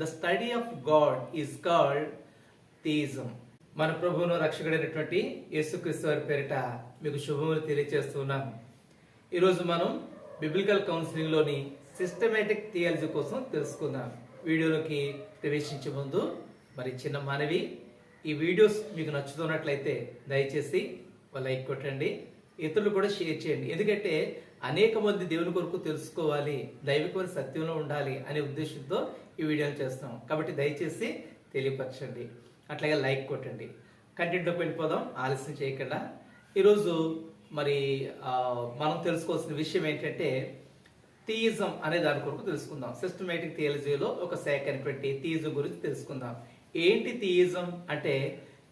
The study of God is called theism మన ప్రభువును రక్షకుడైనటువంటి యేసుక్రీస్తు వారి పేరిట మీకు శుభములు తెలియజేస్తున్నాం ఈరోజు మనం బిబిలికల్ కౌన్సిలింగ్లోని సిస్టమేటిక్ థియాలజీ కోసం తెలుసుకుందాం. వీడియోలోకి ప్రవేశించే ముందు మరి చిన్న మనవి ఈ వీడియోస్ మీకు నచ్చుతున్నట్లయితే దయచేసి లైక్ కొట్టండి ఇతరులు కూడా షేర్ చేయండి. ఎందుకంటే అనేక మంది దేవుని కొరకు తెలుసుకోవాలి దైవికమైన సత్యంలో ఉండాలి అనే ఉద్దేశంతో ఈ వీడియోలు చేస్తాం. కాబట్టి దయచేసి తెలియపరచండి. అట్లాగే లైక్ కొట్టండి. కంటెంట్లోకి వెళ్ళిపోదాం. ఆలస్యం చేయకుండా. ఈరోజు మరి మనం తెలుసుకోవాల్సిన విషయం ఏంటంటే థియిజం అనే దాని కొరకు తెలుసుకుందాం. సిస్టమేటిక్ థియాలజీలో ఒక శాఖ అయినటువంటి థియిజం గురించి తెలుసుకుందాం. ఏంటి థియిజం అంటే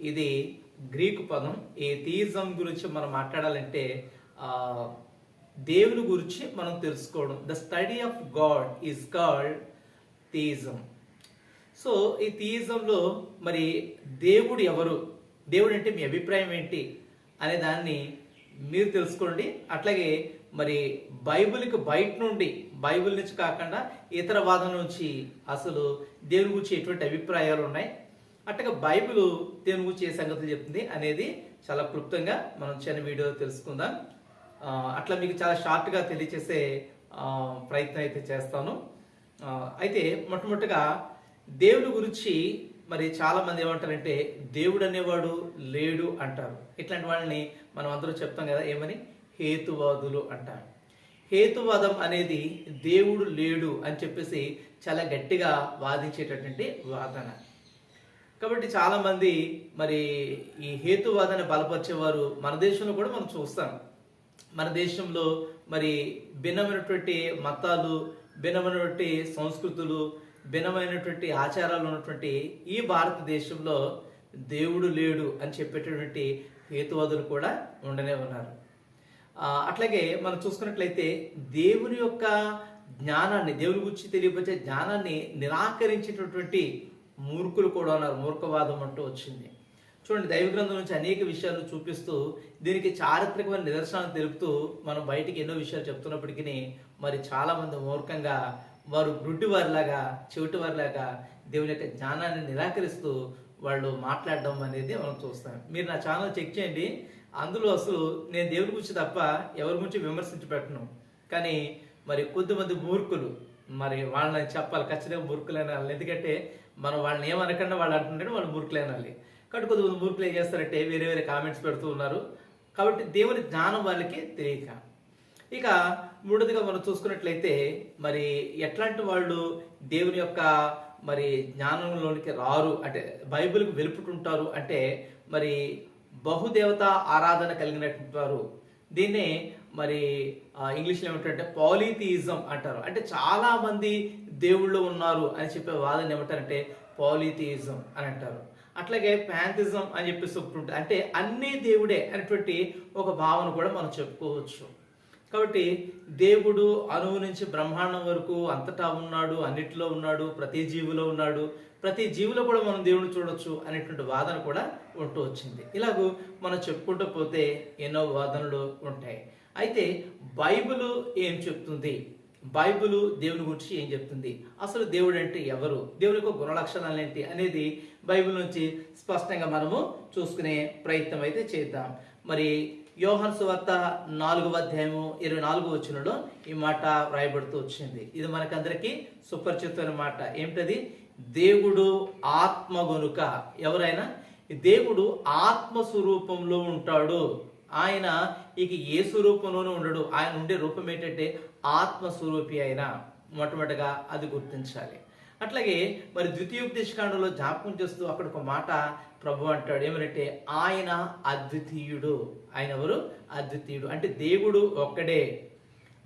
ఇది గ్రీకు పదం. ఈ థియిజం గురించి మనం మాట్లాడాలంటే దేవుని గురించి మనం తెలుసుకోవడం. The study of God is called theism so ఈ థియిజంలో మరి దేవుడు ఎవరు? దేవుడు అంటే మీ అభిప్రాయం ఏంటి? అనే దాన్ని మీరు తెలుసుకోండి. అట్లాగే మరి బైబిల్కి బయట నుండి బైబిల్ నుంచి కాకుండా ఇతర వాదన నుంచి అసలు దేవుని గురించి ఎటువంటి అభిప్రాయాలు ఉన్నాయి? అట్లాగే బైబిల్ దేవుని గురించి ఏ సంగతులు చెప్తుంది అనేది చాలా క్లుప్తంగా మనం చిన్న వీడియో తెలుసుకుందాం. అట్లా మీకు చాలా షార్ట్గా తెలియచేసే ప్రయత్నం అయితే చేస్తాను. అయితే మొట్టమొదటిగా దేవుడి గురించి మరి చాలా మంది ఏమంటారంటే దేవుడు అనేవాడు లేడు అంటారు. ఇట్లాంటి వాళ్ళని మనం అందరూ చెప్తాం కదా ఏమని? హేతువాదులు అంటారు. హేతువాదం అనేది దేవుడు లేడు అని చెప్పేసి చాలా గట్టిగా వాదించేటటువంటి వాదన. కాబట్టి చాలామంది మరి ఈ హేతువాదాన్ని బలపరిచేవారు మన దేశంలో కూడా మనం చూస్తాం. మన దేశంలో మరి భిన్నమైనటువంటి మతాలు భిన్నమైనటువంటి సంస్కృతులు భిన్నమైనటువంటి ఆచారాలు ఉన్నటువంటి ఈ భారతదేశంలో దేవుడు లేడు అని చెప్పేటటువంటి హేతువాదులు కూడా ఉండనే ఉన్నారు. అట్లాగే మనం చూసుకున్నట్లయితే దేవుని యొక్క జ్ఞానాన్ని దేవుని గురించి తెలియపరిచే జ్ఞానాన్ని నిరాకరించేటటువంటి మూర్ఖులు కూడా ఉన్నారు. మూర్ఖవాదం అంటూ వచ్చింది. చూడండి దైవ గ్రంథం నుంచి అనేక విషయాలు చూపిస్తూ దీనికి చారిత్రకమైన నిదర్శనాలు తెలుపుతూ మనం బయటికి ఎన్నో విషయాలు చెప్తున్నప్పటికీ మరి చాలా మంది మూర్ఖంగా వారు గుడ్డి వారిలాగా చెవిటి వారిలాగా దేవుని యొక్క జ్ఞానాన్ని నిరాకరిస్తూ వాళ్ళు మాట్లాడడం అనేది మనం చూస్తాం. మీరు నా ఛానల్ చెక్ చేయండి. అందులో అసలు నేను దేవుని గురించి తప్ప ఎవరి గురించి విమర్శించి పెట్టను. కానీ మరి కొద్దిమంది మూర్ఖులు మరి వాళ్ళని చెప్పాలి ఖచ్చితంగా మూర్ఖులైన వాళ్ళు ఎందుకంటే మనం వాళ్ళని ఏమనకుండా వాళ్ళు అంటుంటే వాళ్ళు మూర్ఖులైన వాళ్ళు కాబట్టి కొద్దిమంది మూర్ఖులు ఏం చేస్తారంటే వేరే వేరే కామెంట్స్ పెడుతూ ఉన్నారు. కాబట్టి దేవుని జ్ఞానం వాళ్ళకి తెలియక. ఇక మూడోదిగా మనం చూసుకున్నట్లయితే మరి ఎట్లాంటి వాళ్ళు దేవుని యొక్క మరి జ్ఞానంలోనికి రారు? అంటే బైబిల్కి వెలుపుకుంటారు అంటే మరి బహుదేవత ఆరాధన కలిగినటువంటి వారు దీన్నే మరి ఇంగ్లీష్లో ఏమంటారంటే పాలిథియిజం అంటారు. అంటే చాలా మంది దేవుళ్ళు ఉన్నారు అని చెప్పే వాదన ఏమంటారంటే పాలిథియిజం అని అంటారు. అట్లాగే ప్యాంతిజం అని చెప్పేసి ఒకటి అంటే అన్నీ దేవుడే అనేటువంటి ఒక భావన కూడా మనం చెప్పుకోవచ్చు. కాబట్టి దేవుడు అణువు నుంచి బ్రహ్మాండం వరకు అంతటా ఉన్నాడు అన్నిటిలో ఉన్నాడు ప్రతి జీవిలో ఉన్నాడు ప్రతి జీవిలో కూడా మనం దేవుడిని చూడొచ్చు అనేటువంటి వాదన కూడా ఉంటూ వచ్చింది. ఇలాగూ మనం చెప్పుకుంటూ పోతే ఎన్నో వాదనలు ఉంటాయి. అయితే బైబిల్ ఏం చెప్తుంది? బైబుల్ దేవుని గురించి ఏం చెప్తుంది? అసలు దేవుడు అంటే ఎవరు? దేవుని యొక్క గుణలక్షణాలు ఏంటి అనేది బైబిల్ నుంచి స్పష్టంగా మనము చూసుకునే ప్రయత్నం అయితే చేద్దాం. మరి యోహన్ సువార్త నాలుగవ అధ్యాయము ఇరవై నాలుగు వచ్చినలో ఈ మాట వ్రాయబడుతూ వచ్చింది. ఇది మనకందరికీ సుపరిచితమైన మాట. ఏమిటది దేవుడు ఆత్మ గనుక. ఎవరైనా? దేవుడు ఆత్మ స్వరూపంలో ఉంటాడు. ఆయన ఇక ఏ స్వరూపంలోనూ ఉండడు. ఆయన ఉండే రూపం ఏంటంటే ఆత్మ స్వరూపి అయిన మొట్టమొదటిగా అది గుర్తించాలి. అట్లాగే మరి ద్వితీయోపదేశకాండంలో జ్ఞాపకం చేస్తూ అక్కడ ఒక మాట ప్రభు అంటాడు. ఏమనంటే ఆయన అద్వితీయుడు. ఆయన ఎవరు? అద్వితీయుడు. అంటే దేవుడు ఒక్కడే.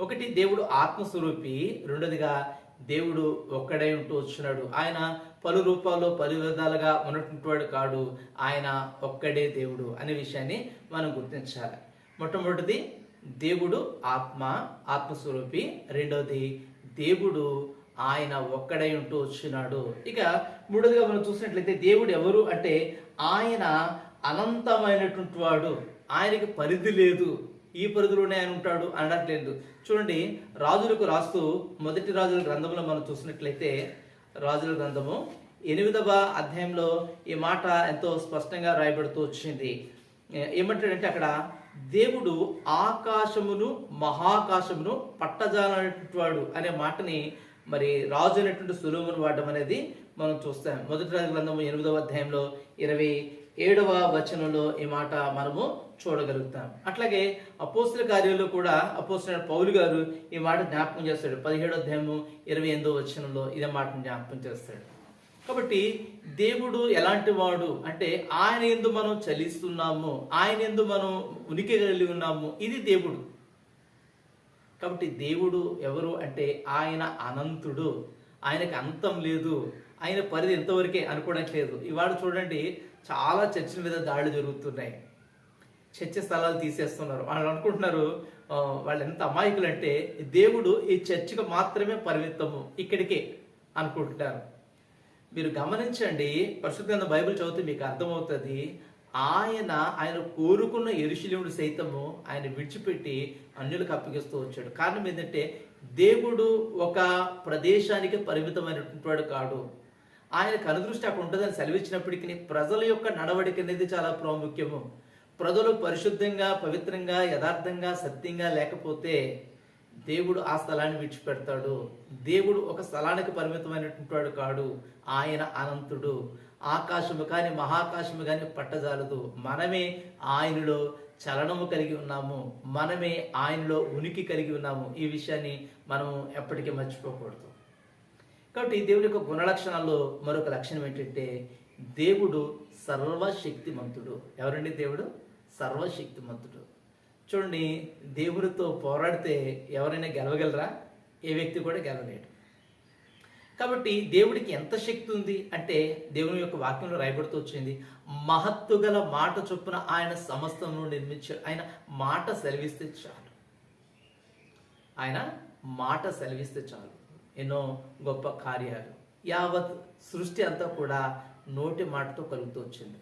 ఒకటి దేవుడు ఆత్మస్వరూపి. రెండోదిగా దేవుడు ఒక్కడే ఉంటూ వచ్చినాడు. ఆయన పలు రూపాల్లో పలు విధాలుగా ఉన్నటువంటి కాడు. ఆయన ఒక్కడే దేవుడు అనే విషయాన్ని మనం గుర్తించాలి. మొట్టమొదటిది దేవుడు ఆత్మ ఆత్మస్వరూపి. రెండవది దేవుడు ఆయన ఒక్కడై ఉంటూ వచ్చినాడు. ఇక మూడోదిగా మనం చూసినట్లయితే దేవుడు ఎవరు అంటే ఆయన అనంతమైనటువంటి వాడు. ఆయనకి పరిధి లేదు. ఈ పరిధిలోనే ఆయన ఉంటాడు అనట్లేదు చూడండి రాజులకు రాస్తూ మొదటి రాజుల గ్రంథంలో మనం చూసినట్లయితే రాజుల గ్రంథము ఎనిమిదవ అధ్యాయంలో ఈ మాట ఎంతో స్పష్టంగా రాయబడుతూ వచ్చింది. ఏమంటాడంటే అక్కడ దేవుడు ఆకాశమును మహాకాశమును పట్టజాలనేటువంటి అనే మాటని మరి రాజు అనేటువంటి సులువును వాడడం అనేది మనం చూస్తాం. మొదటి రాజు గ్రంథము ఎనిమిదవ అధ్యాయంలో ఇరవై ఏడవ వచనంలో ఈ మాట మనము చూడగలుగుతాం. అట్లాగే అపోస్తుల కార్యంలో కూడా అపోస్తుల పౌలు గారు ఈ మాట జ్ఞాపకం చేస్తాడు. పదిహేడో అధ్యాయము ఇరవై ఎనిమిదో వచనంలో ఇదే మాటను జ్ఞాపకం చేస్తాడు. కాబట్టి దేవుడు ఎలాంటి వాడు అంటే ఆయన ఎందు మనం చలిస్తున్నాము ఆయన ఎందు మనం ఉనికి కలిగి ఉన్నాము ఇది దేవుడు. కాబట్టి దేవుడు ఎవరు అంటే ఆయన అనంతుడు. ఆయనకి అంతం లేదు. ఆయన పరిధి ఎంతవరకే అనుకోవడానికి లేదు. ఇవాళ చూడండి చాలా చర్చిల మీద దాడులు జరుగుతున్నాయి. చర్చ స్థలాలు తీసేస్తున్నారు. వాళ్ళు అనుకుంటున్నారు వాళ్ళు ఎంత అమాయకులు అంటే దేవుడు ఈ చర్చికి మాత్రమే పరిమితము ఇక్కడికే అనుకుంటున్నారు. మీరు గమనించండి పరిశుద్ధంగా బైబిల్ చదివితే మీకు అర్థమవుతుంది. ఆయన ఆయన కోరుకున్న ఎరుశలేముడు సైతము ఆయన విడిచిపెట్టి అన్యులకు అప్పగిస్తూ వచ్చాడు. కారణం ఏంటంటే దేవుడు ఒక ప్రదేశానికి పరిమితమైనటువంటి వాడు. కాడు ఆయన అనుదృష్టి అక్కడ ఉంటుందని సెలవిచ్చినప్పటికీ ప్రజల యొక్క నడవడిక అనేది చాలా ప్రాముఖ్యము. ప్రజలు పరిశుద్ధంగా పవిత్రంగా యథార్థంగా సత్యంగా లేకపోతే దేవుడు ఆ స్థలాన్ని విడిచిపెడతాడు. దేవుడు ఒక స్థలానికి పరిమితమైనటువంటి కాడు ఆయన అనంతుడు. ఆకాశము కానీ మహాకాశము కానీ పట్టజాలదు. మనమే ఆయనలో చలనము కలిగి ఉన్నాము. మనమే ఆయనలో ఉనికి కలిగి ఉన్నాము. ఈ విషయాన్ని మనము ఎప్పటికీ మర్చిపోకూడదు. కాబట్టి దేవుడి యొక్క గుణలక్షణాల్లో మరొక లక్షణం ఏంటంటే దేవుడు సర్వశక్తిమంతుడు. ఎవరండి దేవుడు? సర్వశక్తిమంతుడు. చూడండి దేవుడితో పోరాడితే ఎవరైనా గెలవగలరా? ఏ వ్యక్తి కూడా గెలవలేడు. కాబట్టి దేవుడికి ఎంత శక్తి ఉంది అంటే దేవుని యొక్క వాక్యంలో రాయబడుతూ వచ్చింది మహత్తు గల మాట చొప్పున ఆయన సమస్తమును నిర్మించాడు ఆయన మాట సెలవిస్తే చాలు. ఆయన మాట సెలవిస్తే చాలు. ఎన్నో గొప్ప కార్యాలు. యావత్ సృష్టి అంతా కూడా నోటి మాటతో కలుగుతూ వచ్చింది.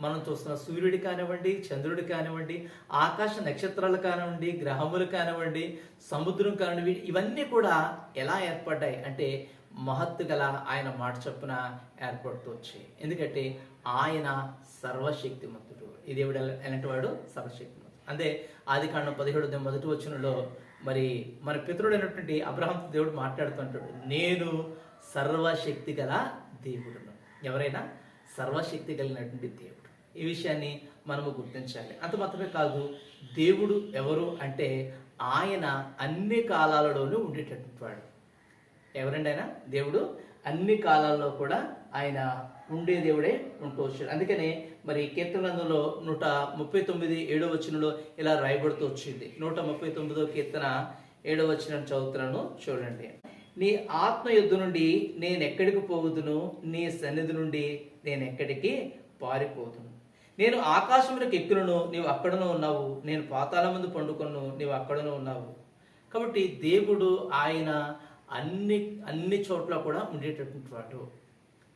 మనం చూస్తున్న. సూర్యుడి కానివ్వండి చంద్రుడి కానివ్వండి ఆకాశ నక్షత్రాలు కానివ్వండి గ్రహములు కానివ్వండి సముద్రం కానివ్వండి ఇవన్నీ కూడా ఎలా ఏర్పడ్డాయి అంటే మహత్తు గల ఆయన మాట చొప్పున ఏర్పడుతూ వచ్చాయి. ఎందుకంటే ఆయన సర్వశక్తిమంతుడు. ఈ దేవుడు ఎలాంటి వాడు? సర్వశక్తిమంతుడు. అంటే ఆది కాండం పదిహేడు మొదటి వచనంలో మరి మన పితృడైనటువంటి అబ్రహం దేవుడు మాట్లాడుతుంటాడు నేను సర్వశక్తి గల దేవుడును. ఎవరైనా? సర్వశక్తి కలిగినటువంటి దేవుడు. ఈ విషయాన్ని మనము గుర్తించాలి. అంత మాత్రమే కాదు దేవుడు ఎవరు అంటే ఆయన అన్ని కాలాలలోనూ ఉండేటటువంటి వాడు. ఎవరండి ఆయన దేవుడు అన్ని కాలాల్లో కూడా ఆయన ఉండే దేవుడే ఉంటూ వచ్చాడు. అందుకనే మరి కీర్తన గ్రంథంలో నూట ముప్పై తొమ్మిది ఏడో వచనంలో ఇలా రాయబడుతూ వచ్చింది. నూట ముప్పై తొమ్మిదో కీర్తన ఏడో వచనం చదువుతున్నాను చూడండి. నీ ఆత్మ యుద్ధ నుండి నేను ఎక్కడికి పోవుదును? నీ సన్నిధి నుండి నేను ఎక్కడికి పారిపోదును? నేను ఆకాశములకు ఎక్కులను నీవు అక్కడను ఉన్నావు. నేను పాతాల ముందు పండుకొను నీవు అక్కడను ఉన్నావు. కాబట్టి దేవుడు ఆయన అన్ని అన్ని చోట్ల కూడా ఉండేటటువంటి వాడు.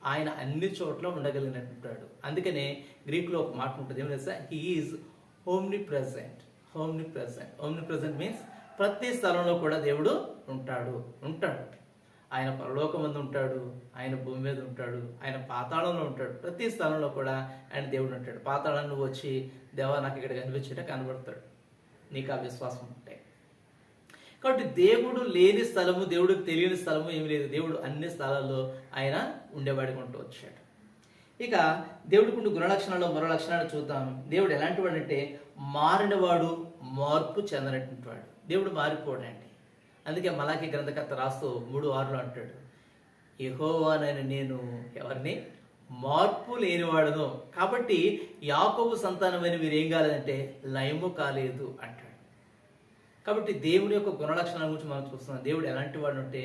ఆయన అన్ని చోట్ల ఉండగలిగినటువంటి వాడు. అందుకనే గ్రీక్లో ఒక మాట ఉంటుంది. ఏమన్నా తెలుసా? He is omnipresent omnipresent omnipresent means ప్రతి స్థలంలో కూడా దేవుడు ఉంటాడు. ఉంటాడు. ఆయన పరలోకమందు ఉంటాడు ఆయన భూమి మీద ఉంటాడు ఆయన పాతాళంలో ఉంటాడు. ప్రతి స్థలంలో కూడా ఆయన దేవుడు ఉంటాడు. పాతాళం నువ్వు వచ్చి దేవా నాకు ఇక్కడ కనిపించట కనబడతాడు. నీకు ఆ విశ్వాసం ఉంటే. కాబట్టి దేవుడు లేని స్థలము దేవుడికి తెలియని స్థలము ఏమి లేదు. దేవుడు అన్ని స్థలాల్లో ఆయన ఉండేవాడికి ఉంటూ వచ్చాడు. ఇక దేవుడికి ఉండే గుణలక్షణాలు మరో లక్షణాలు చూద్దాం. దేవుడు ఎలాంటి వాడు అంటే మారినవాడు మార్పు చెందనటువంటి వాడు. దేవుడు మారిపోడండి అందుకే మలాకి గ్రంథకర్త రాస్తూ మూడు ఆరులో అంటాడు యెహోవానైన నేను ఎవరిని మార్పు లేనివాడును. కాబట్టి యాకోబు సంతానమైన మీరు ఏం కాలేదంటే లయము కాలేదు అంటాడు. కాబట్టి దేవుడి యొక్క గుణలక్షణాల గురించి మనం చూస్తున్నాం. దేవుడు ఎలాంటి వాడు అంటే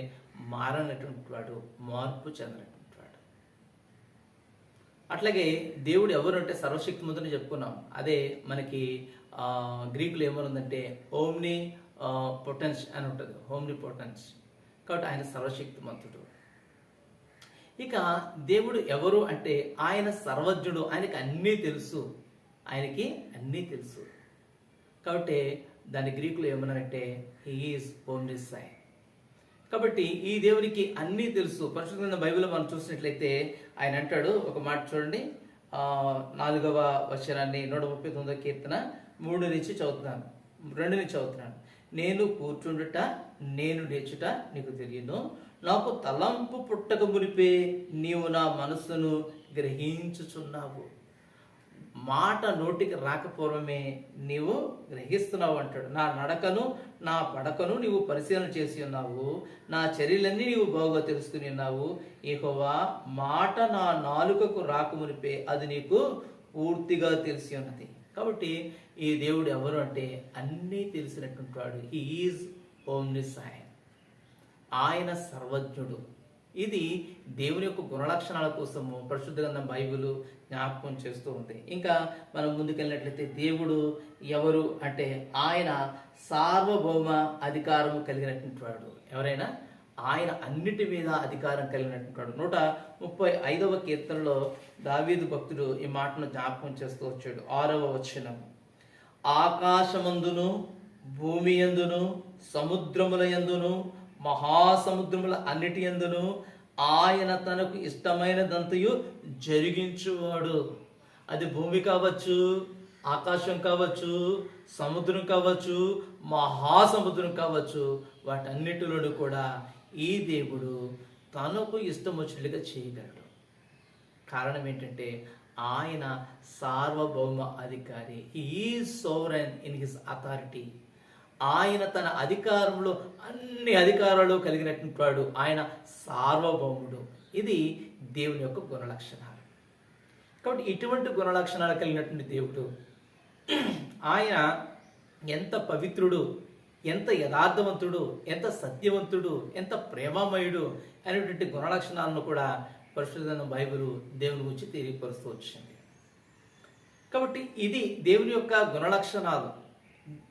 మారనటువంటి వాడు మార్పు చెందినటువంటి వాడు అట్లాగే దేవుడు ఎవరు అంటే సర్వశక్తిమంతుని చెప్పుకున్నాం. అదే మనకి గ్రీకులు ఏమనుందంటే ఓమ్ని పొటెన్స్ అని ఉంటుంది. హోమ్లీ పొటెన్స్ కాబట్టి ఆయన సర్వశక్తిమంతుడు. ఇక దేవుడు ఎవరు అంటే ఆయన సర్వజ్ఞుడు. ఆయనకి అన్నీ తెలుసు. ఆయనకి అన్నీ తెలుసు. కాబట్టి దాని గ్రీకులు ఏమన్నారంటే హీఈస్ ఓమ్నిసై కాబట్టి ఈ దేవునికి అన్నీ తెలుసు. పరిశుద్ధమైన బైబిల్ మనం చూసినట్లయితే ఆయన అంటాడు ఒక మాట చూడండి. నాలుగవ వచనాన్ని నూట ముప్పై తొమ్మిదవ కీర్తన మూడు నుంచి చదువుతున్నాను. రెండు నుంచి చదువుతున్నాను. నేను కూర్చుండుట నేను లేచుట నీకు తెలియను. నాకు తలంపు పుట్టక మునిపే నీవు నా మనస్సును గ్రహించుచున్నావు. మాట నోటికి రాకపూర్వమే నీవు గ్రహిస్తున్నావు అంటాడు. నా నడకను నా పడకను నీవు పరిశీలన చేసి ఉన్నావు. నా చర్యలన్నీ నీవు బాగా తెలుసుకుని ఉన్నావు. ఇహోవా మాట నా నాలుకకు రాకమునిపే అది నీకు పూర్తిగా తెలిసి ఉన్నది. కాబట్టి ఈ దేవుడు ఎవరు అంటే అన్నీ తెలిసినటువంటి వాడు. ఈజ్ సహాయం ఆయన సర్వజ్ఞుడు. ఇది దేవుని యొక్క గుణలక్షణాల కోసము పరిశుద్ధ గ్రంథం బైబిల్ జ్ఞాపకం చేస్తూ ఉంది. ఇంకా మనం ముందుకెళ్ళినట్లయితే దేవుడు ఎవరు అంటే ఆయన సార్వభౌమ అధికారం కలిగినటువంటి వాడు. ఎవరైనా? ఆయన అన్నిటి మీద అధికారం కలిగినటువంటి నూట ముప్పై ఐదవ కీర్తనలో దావీదు భక్తుడు ఈ మాటను జ్ఞాపకం చేస్తూ వచ్చాడు. ఆరవ వచనం. ఆకాశమందును భూమి ఎందును సముద్రముల ఎందును మహాసముద్రముల అన్నిటి ఎందును ఆయన తనకు ఇష్టమైనదంతయు జరిగించువాడు. అది భూమి కావచ్చు ఆకాశం కావచ్చు సముద్రం కావచ్చు మహాసముద్రం కావచ్చు వాటన్నిటిలోనూ కూడా ఈ దేవుడు తనకు ఇష్టం వచ్చినట్లుగా చేయగలడు. కారణం ఏంటంటే ఆయన సార్వభౌమ అధికారి. ఈ సోవరెన్ ఇన్ హిస్ అథారిటీ ఆయన తన అధికారంలో అన్ని అధికారాలు కలిగినటువంటి వాడు ఆయన సార్వభౌముడు. ఇది దేవుని యొక్క గుణలక్షణాలు. కాబట్టి ఇటువంటి గుణలక్షణాలు కలిగినటువంటి దేవుడు ఆయన ఎంత పవిత్రుడు ఎంత యథార్థవంతుడు ఎంత సత్యవంతుడు ఎంత ప్రేమమయుడు అనేటువంటి గుణలక్షణాలను కూడా పరిశుద్ధ బైబిల్ దేవుని గురించి తెలియపరుస్తూ వచ్చింది. కాబట్టి ఇది దేవుని యొక్క గుణలక్షణాలు.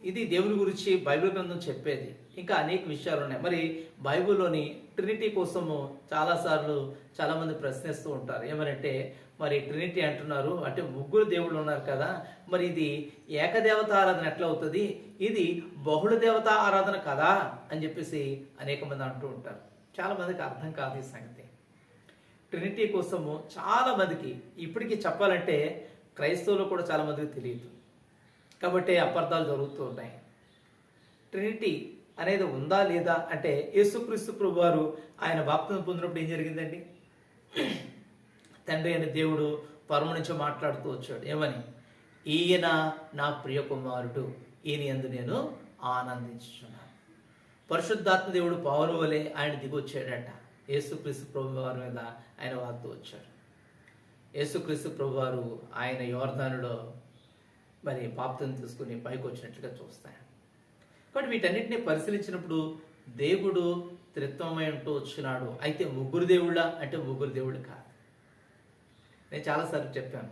ఇది దేవుని గురించి బైబిల్ గ్రంథం చెప్పేది. ఇంకా అనేక విషయాలు ఉన్నాయి. మరి బైబిల్లోని ట్రినిటీ కోసము చాలాసార్లు చాలామంది ప్రశ్నిస్తూ ఉంటారు. ఏమనంటే మరి ట్రినిటీ అంటున్నారు. అంటే ముగ్గురు దేవుళ్ళు ఉన్నారు కదా. మరి ఇది ఏకదేవత ఆరాధన ఎట్లా అవుతుంది? ఇది బహుళ దేవత ఆరాధన కదా అని చెప్పేసి అనేక మంది అంటూ ఉంటారు. చాలా మందికి అర్థం కాదు ఈ సంగతి. ట్రినిటీ కోసము చాలా మందికి ఇప్పటికీ చెప్పాలంటే క్రైస్తవులు కూడా చాలా మందికి తెలియదు. కాబట్టి అపార్థాలు జరుగుతూ ఉన్నాయి. ట్రినిటీ అనేది ఉందా లేదా అంటే యేసుక్రీస్తు ప్రభు వారు ఆయన బాప్తిజం పొందినప్పుడు ఏం జరిగిందండి? తండ్రి అయిన దేవుడు పరమ నుంచి మాట్లాడుతూ వచ్చాడు. ఏమని? ఈయన నా ప్రియ కుమారుడు ఈయన ఎందు నేను ఆనందించుచున్నాను. పరిశుద్ధాత్మ దేవుడు పౌరు వలె ఆయన దిగొచ్చాడట. యేసుక్రీస్తు ప్రభు వారి మీద ఆయన వాడుతూ వచ్చాడు. యేసుక్రీస్తు ప్రభు వారు ఆయన యోర్ధానులో మరి బాప్తిని తీసుకుని పైకి వచ్చినట్లుగా చూస్తాను కాబట్టి వీటన్నిటిని పరిశీలించినప్పుడు దేవుడు త్రిత్వమై ఉంటూ వచ్చినాడు. అయితే ముగ్గురు దేవుళ్ళ అంటే ముగ్గురు దేవుడు కాదు. నేను చాలాసార్లు చెప్పాను.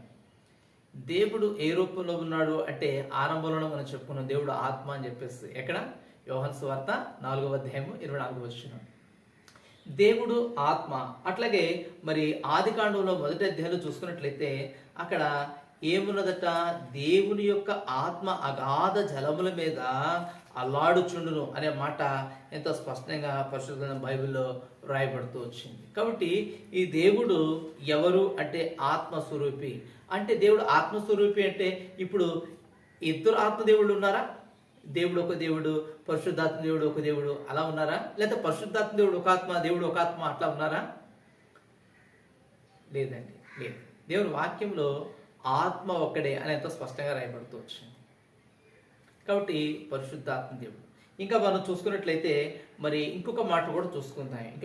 దేవుడు ఏ రూపంలో ఉన్నాడు అంటే ఆరంభంలో మనం చెప్పుకున్నాం దేవుడు ఆత్మ అని చెప్పేసి. ఎక్కడ? యోహన్ సువార్త నాలుగవ అధ్యాయము ఇరవై నాలుగు వచ్చిన దేవుడు ఆత్మ. అట్లాగే మరి ఆది కాండంలో మొదటి అధ్యాయంలో చూసుకున్నట్లయితే అక్కడ ఏమున్నదట? దేవుని యొక్క ఆత్మ అగాధ జలముల మీద అల్లాడుచుండును అనే మాట ఎంతో స్పష్టంగా పరిశుద్ధమైన బైబిల్లో రాయబడుతూ వచ్చింది. కాబట్టి ఈ దేవుడు ఎవరు అంటే ఆత్మస్వరూపి? అంటే దేవుడు ఆత్మస్వరూపి అంటే ఇప్పుడు ఇద్దరు ఆత్మదేవుళ్ళు ఉన్నారా? దేవుడు ఒక దేవుడు పరిశుద్ధాత్మ దేవుడు ఒక దేవుడు అలా ఉన్నారా? లేదా పరిశుద్ధాత్మ దేవుడు ఒక ఆత్మ దేవుడు ఒక ఆత్మ అట్లా ఉన్నారా? లేదండి లేదు. దేవుని వాక్యంలో ఆత్మ ఒక్కడే అని ఎంతో స్పష్టంగా రాయబడుతూ వచ్చింది. కాబట్టి పరిశుద్ధాత్మ దేవుడు. ఇంకా మనం చూసుకున్నట్లయితే మరి ఇంకొక మాట కూడా చూసుకుందాం.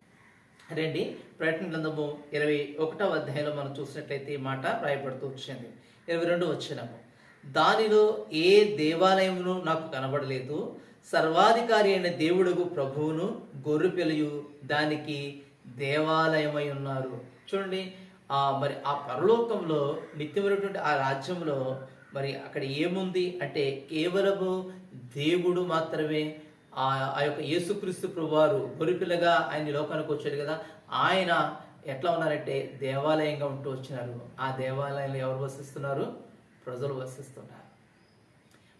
రండి ప్రయత్న గ్రంథము ఇరవై ఒకటవ అధ్యాయంలో మనం చూసినట్లయితే ఈ మాట రాయబడుతూ వచ్చింది. ఇరవై రెండు వచ్చినము దానిలో ఏ దేవాలయమును నాకు కనబడలేదు. సర్వాధికారి అయిన దేవుడుగు ప్రభువును గొర్రె దానికి దేవాలయమై ఉన్నారు. చూడండి మరి ఆ పరలోకంలో నిత్యమైనటువంటి ఆ రాజ్యంలో మరి అక్కడ ఏముంది అంటే కేవలము దేవుడు మాత్రమే. ఆ ఆ యొక్క యేసుక్రీస్తు ప్రభువారు గొరిపిల్లగా ఆయన లోకానికి వచ్చాడు కదా. ఆయన ఎట్లా ఉన్నారంటే దేవాలయంగా ఉంటూ వచ్చినారు. ఆ దేవాలయంలో ఎవరు వసిస్తున్నారు? ప్రజలు వసిస్తున్నారు.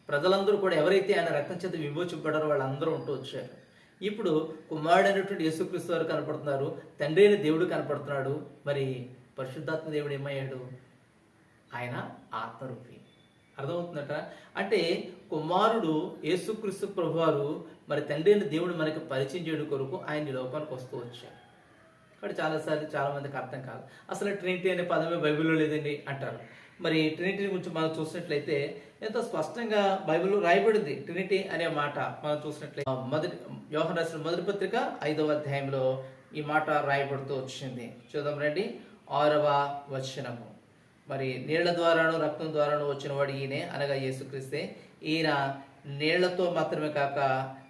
ప్రజలందరూ కూడా ఎవరైతే ఆయన రక్తం చేత విమోచింపడారో వాళ్ళందరూ ఉంటూ వచ్చారు. ఇప్పుడు కుమారుడు అనేటువంటి యేసుక్రీస్తు వారు కనపడుతున్నారు. తండ్రి అయిన దేవుడు కనపడుతున్నాడు. మరి పరిశుద్ధాత్మ దేవుడు ఏమయ్యాడు? ఆయన ఆత్మరూపి. అర్థమవుతుందట? అంటే కుమారుడు యేసుక్రీస్తు ప్రభువారు మరి తండ్రి అయిన దేవుడు మనకి పరిచయం చేయడం కొరకు ఆయన ఈ లోకానికి వస్తూ వచ్చాడు కాబట్టి చాలాసార్లు చాలామందికి అర్థం కాదు. అసలు ట్రినిటీ అనే పదమే బైబిల్లో లేదండి అంటారు. మరి ట్రినిటీ గురించి మనం చూసినట్లయితే ఎంతో స్పష్టంగా బైబిల్లో రాయబడింది. ట్రినిటీ అనే మాట మనం చూసినట్లయితే మొదటి యోహన్ రాసిన మొదటి పత్రిక ఐదవ అధ్యాయంలో ఈ మాట రాయబడుతూ వచ్చింది. చూద్దాం రండి. ఆరవ వచనము. మరి నీళ్ళ ద్వారాను రక్తం ద్వారాను వచ్చిన వాడు ఈయనే అనగా యేసుక్రీస్తే. ఈయన నీళ్ళతో మాత్రమే కాక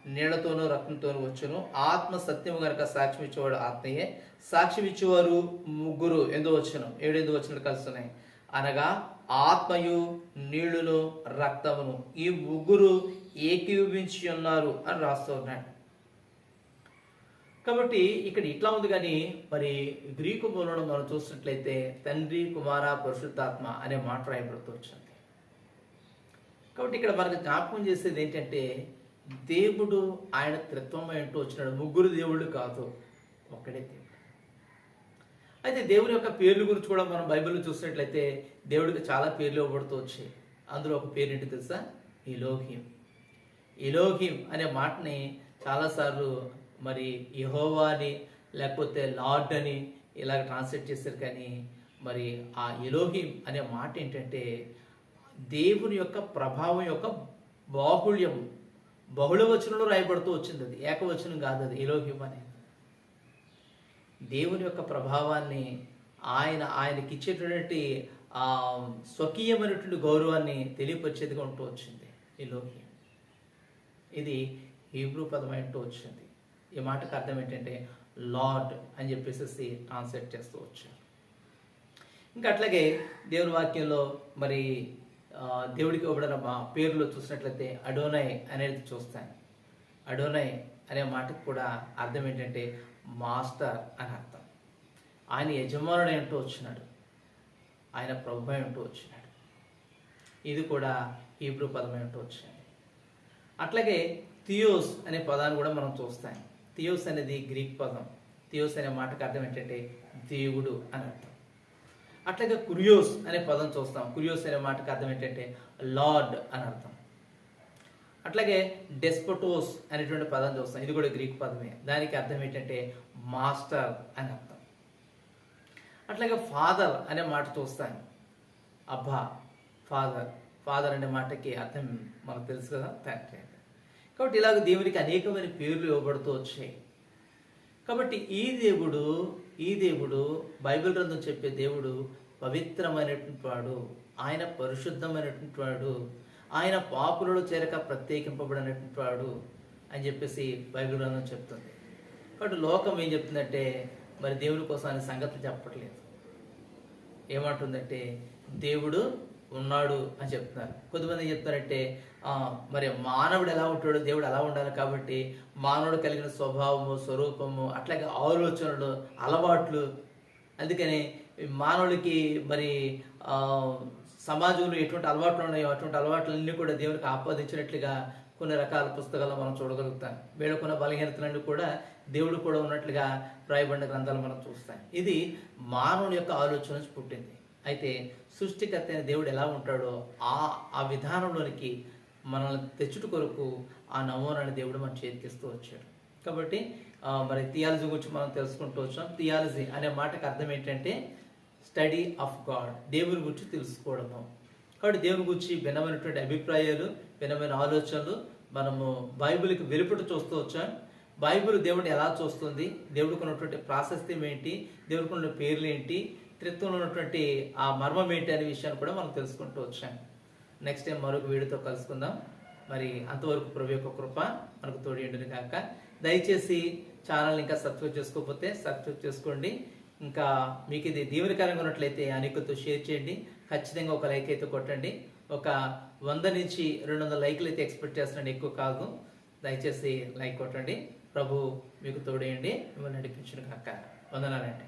నీళ్ళతోనూ రక్తంతోనూ వచ్చును. ఆత్మ సత్యము గనక సాక్ష్యం ఇచ్చేవాడు ఆత్మయే. సాక్ష్యం ఇచ్చేవారు ముగ్గురు. ఎందు వచ్చును ఏడెందు వచ్చినట్టు కలుస్తున్నాయి? అనగా ఆత్మయు నీళ్ళును రక్తమును ఈ ముగ్గురు ఏకీభవించి ఉన్నారు అని రాస్తూ ఉన్నాడు. కాబట్టి ఇక్కడ ఇట్లా ఉంది కానీ మరి గ్రీకు మూలంలో మనం చూసినట్లయితే తండ్రి కుమార పరిశుద్ధాత్మ అనే మాట రాయబడుతూ వచ్చింది. కాబట్టి ఇక్కడ మనకు జ్ఞాపకం చేసేది ఏంటంటే దేవుడు ఆయన త్రిత్వం ఏంటో వచ్చినాడు. ముగ్గురు దేవుళ్ళు కాదు ఒక్కడే దేవుడు. అయితే దేవుడి యొక్క పేర్లు గురించి కూడా మనం బైబిల్లో చూసినట్లయితే దేవుడికి చాలా పేర్లు ఇవ్వబడుతూ వచ్చాయి. అందులో ఒక పేరు ఏంటి తెలుసా? ఇలోహిం ఇలోహిం అనే మాటని చాలాసార్లు మరి యహోవా అని లేకపోతే లార్డ్ అని ఇలాగ ట్రాన్స్లేట్ చేశారు కానీ మరి ఆ ఎలోహిం అనే మాట ఏంటంటే దేవుని యొక్క ప్రభావం యొక్క బాహుళ్యం బహుళవచనంలో రాయబడుతూ వచ్చింది అది. ఏకవచనం కాదు అది ఎలోహిం అనేది దేవుని యొక్క ప్రభావాన్ని ఆయన ఆయనకి ఇచ్చేటటువంటి ఆ స్వకీయమైనటువంటి గౌరవాన్ని తెలియపరిచేదిగా ఉంటూ వచ్చింది ఈ ఇది హీబ్రూ పదమైంటూ వచ్చింది. ఈ మాటకు అర్థం ఏంటంటే లార్డ్ అని చెప్పేసి ట్రాన్స్లేట్ చేస్తూ వచ్చారు. ఇంకా అట్లాగే దేవుని వాక్యంలో మరి దేవుడికి ఇవ్వబడిన మా పేర్లు చూసినట్లయితే అడోనై అనేది చూస్తాను. అడోనై అనే మాటకు కూడా అర్థం ఏంటంటే మాస్టర్ అని అర్థం. ఆయన యజమానుడు అంటూ వచ్చినాడు. ఆయన ప్రభు అంటూ వచ్చినాడు. ఇది కూడా హీబ్రూ పదం అంటూ వచ్చింది. అట్లాగే థియోస్ అనే పదాన్ని కూడా మనం చూస్తాం. థియోస్ అనేది గ్రీక్ పదం. థియోస్ అనే మాటకు అర్థం ఏంటంటే దేవుడు అని అర్థం. అట్లాగే కురియోస్ అనే పదం చూస్తాం. కురియోస్ అనే మాటకు అర్థం ఏంటంటే లార్డ్ అని అర్థం. అట్లాగే డెస్పోటోస్ అనేటువంటి పదం చూస్తాం. ఇది కూడా గ్రీక్ పదమే. దానికి అర్థం ఏంటంటే మాస్టర్ అని అర్థం. అట్లాగే ఫాదర్ అనే మాట చూస్తాం. అబ్బా ఫాదర్. ఫాదర్ అనే మాటకి అర్థం మనకు తెలుసు కదా? తండ్రి కాబట్టి ఇలాగ దేవునికి అనేకమైన పేర్లు ఇవ్వబడుతూ వచ్చాయి. కాబట్టి ఈ దేవుడు ఈ దేవుడు బైబిల్ గ్రంథం చెప్పే దేవుడు పవిత్రమైనటువంటి వాడు ఆయన పరిశుద్ధమైనటువంటి వాడు ఆయన పాపులలో చేరక ప్రత్యేకింపబడినటువంటి వాడు అని చెప్పేసి బైబిల్ గ్రంథం చెప్తుంది. కాబట్టి లోకం ఏం చెప్తుందంటే మరి దేవుడి కోసం అనే సంగతి చెప్పట్లేదు. ఏమంటుందంటే దేవుడు ఉన్నాడు అని చెప్తున్నారు. కొంతమంది చెప్తారంటే మరి మానవుడు ఎలా ఉంటాడో దేవుడు ఎలా ఉండాలి కాబట్టి మానవుడు కలిగిన స్వభావము స్వరూపము అట్లాగే ఆలోచనలు అలవాట్లు. అందుకని మానవుడికి మరి సమాజంలో ఎటువంటి అలవాట్లు ఉన్నాయో అటువంటి అలవాట్లన్నీ కూడా దేవుడికి ఆపాదించినట్లుగా కొన్ని రకాల పుస్తకాలు మనం చూడగలుగుతాం. వేడుకున్న బలహీనతలన్నీ కూడా దేవుడు కూడా ఉన్నట్లుగా రాయబడిన గ్రంథాలు మనం చూస్తాం. ఇది మానవుని యొక్క ఆలోచన నుంచి పుట్టింది. అయితే సృష్టికర్త అయిన దేవుడు ఎలా ఉంటాడో ఆ ఆ విధానంలోనికి మనల్ని తెచ్చుట కొరకు ఆ నమూనాన్ని దేవుడు మన చేతికిస్తూ వచ్చాడు. కాబట్టి మరి థియాలజీ గురించి మనం తెలుసుకుంటూ వచ్చాం. థియాలజీ అనే మాటకు అర్థం ఏంటంటే స్టడీ ఆఫ్ గాడ్ దేవుని గురించి తెలుసుకోవడము. కాబట్టి దేవుని గురించి భిన్నమైనటువంటి అభిప్రాయాలు భిన్నమైన ఆలోచనలు మనము బైబిల్కి వెలుపట చూస్తూ వచ్చాం. బైబిల్ దేవుడిని ఎలా చూస్తుంది? దేవుడికి ఉన్నటువంటి ప్రాశస్త్యం ఏంటి? దేవుడికి ఉన్న పేర్లు ఏంటి? త్రిత్వంలో ఉన్నటువంటి ఆ మర్మం ఏంటి అనే విషయాన్ని కూడా మనం తెలుసుకుంటూ వచ్చాం. నెక్స్ట్ టైం మరొక వీడియోతో కలుసుకుందాం. మరి అంతవరకు ప్రభు యొక్క కృప మనకు తోడి కాక దయచేసి ఛానల్ ఇంకా సబ్స్క్రైబ్ చేసుకోకపోతే సబ్స్క్రైబ్ చేసుకోండి. ఇంకా మీకు ఇది దీవెనకరంగా ఉన్నట్లయితే అనేకతో షేర్ చేయండి. ఖచ్చితంగా ఒక లైక్ అయితే కొట్టండి. ఒక వంద నుంచి రెండు వందల లైక్లు అయితే ఎక్స్పెక్ట్ చేస్తున్నాను ఎక్కువ కాదు. దయచేసి లైక్ కొట్టండి. ప్రభు మీకు తోడేయండి మిమ్మల్ని నడిపించిన కాక వందనాలండి.